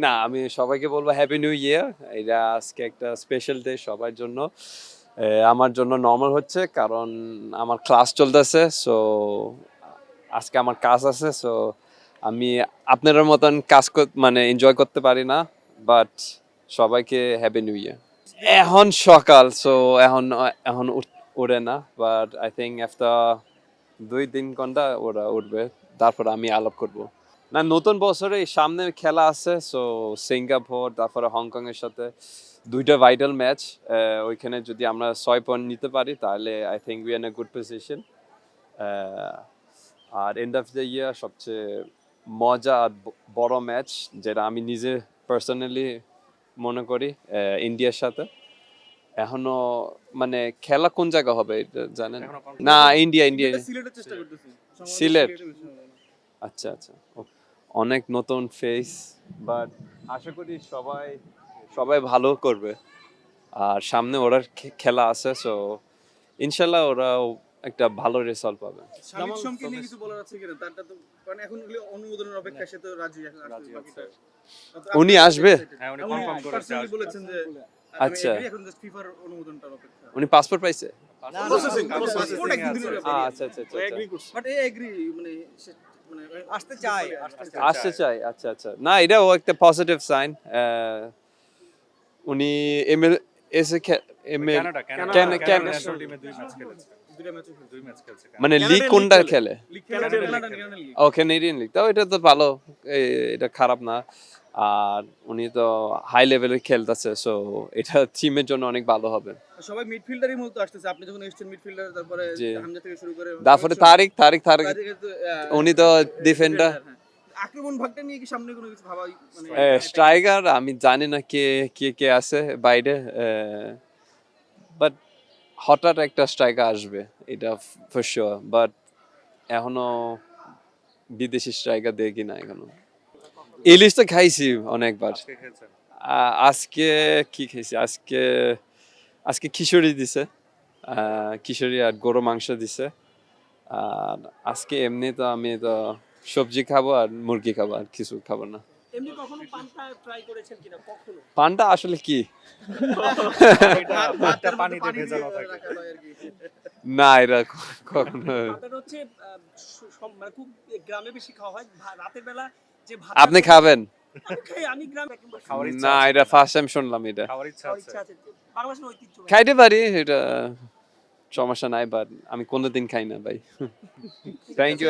না, আমি সবাইকে বলব হ্যাপি নিউ ইয়ার এটা আজকে একটা স্পেশাল ডে সবার জন্য। আমার জন্য নর্মাল হচ্ছে, কারণ আমার ক্লাস চলতেছে সো আজকে আমার কাজ আছে সো আমি আপনাদের মতন কাজ মানে এনজয় করতে পারি না বাট সবাইকে হ্যাপি নিউ ইয়ার এখন সকাল সো এখন এখন উঠ- না বাট আই থিঙ্ক আফটার দুই তিন ঘণ্টা ওরা উঠবে, তারপর আমি আলাপ করব। না নতুন বছরে সামনে খেলা আছে সো সিঙ্গাপুর তারপরে হংকং এর সাথে দুইটা ভাইটাল ম্যাচ ওইখানে যদি আমরা ছয় পয়েন্ট নিতে পারি তাহলে I think we in a good position R end of the year সবচেয়ে মজা আর বড় ম্যাচ যেটা আমি নিজে পার্সোনালি মনে করি ইন্ডিয়ার সাথে। এখনও মানে খেলা কোন জায়গা হবে জানেন? না ইন্ডিয়া ইন্ডিয়া। সিলেট? আচ্ছা আচ্ছা ও, অনেক নতুন ফেস বাট আশা করি সবাই সবাই ভালো করবে আর সামনে ওরা খেলা আছে সো ইনশাল্লাহ ওরা একটা ভালো রেজাল্ট পাবে নিয়ে কিছু বলার আছে কিনা তারটা তো কারণ এখন হলো অনুমোদনের অপেক্ষা সে তো রাজি বাকিটা। উনি আসবে? হ্যাঁ, উনি confirm করেছে বলেছেন যে আচ্ছা। এখন জাস্ট ফিফার অনুমোদনটার অপেক্ষা উনি পাসপোর্ট পাইছে। আচ্ছা আচ্ছা আচ্ছা আচ্ছা। বাট এ এগ্রি মানে আসতে চায়, আসতে চাই আচ্ছা আচ্ছা। না এটাও একটা পজিটিভ সাইন উনি এমএল এসে। মানে লিগ কোনটা খেলে। ও ক্যানেডিয়ান লিগ তাও এটা তো ভালো এটা খারাপ না। আর উনি তো হাই লেভেলে খেলতেছে সো এটা টিমের জন্য অনেক ভালো হবে। সবাই মিডফিল্ডারই মূলত আসতেছে। আপনি যখন এসেছেন মিডফিল্ডার তারপরে হামজা থেকে শুরু করে তারপরে তারিক তারিক তারিক। উনি তো ডিফেন্ডার হ্যাঁ। আক্রমণ ভাগটা নিয়ে কি সামনে কোনো কিছু ভাবা মানে স্ট্রাইকার আমি জানি না কে কে কে আছে বাইরে বাট হঠাৎ একটা স্ট্রাইকার আসবে এটা ফর শিওর বাট এখনও বিদেশি স্ট্রাইকার দেখি না এখনও। ইলিশ তো খাইছি অনেকবার। আজকে কি খাইছি আজকে আজকে খিচুড়ি দিছে। খিচুড়ি আর গরু মাংস দিছে। আর আজকে এমনি তো আমি তো সবজি খাব আর মুরগি খাব আর কিছু খাব না। এমনি কখনো পান্তা ট্রাই করেছেন কিনা? কখনো? পানটা আসলে কি। না এটা কখনো মানে খুব গ্রামে বেশি খাওয়া হয়। রাতের বেলা আপনি খাবেন? না এটা ফার্স্ট টাইম শুনলাম এটা। খাইতে পারি এটা সমস্যা নাই বাট আমি কোনোদিন খাই না ভাই। Thank you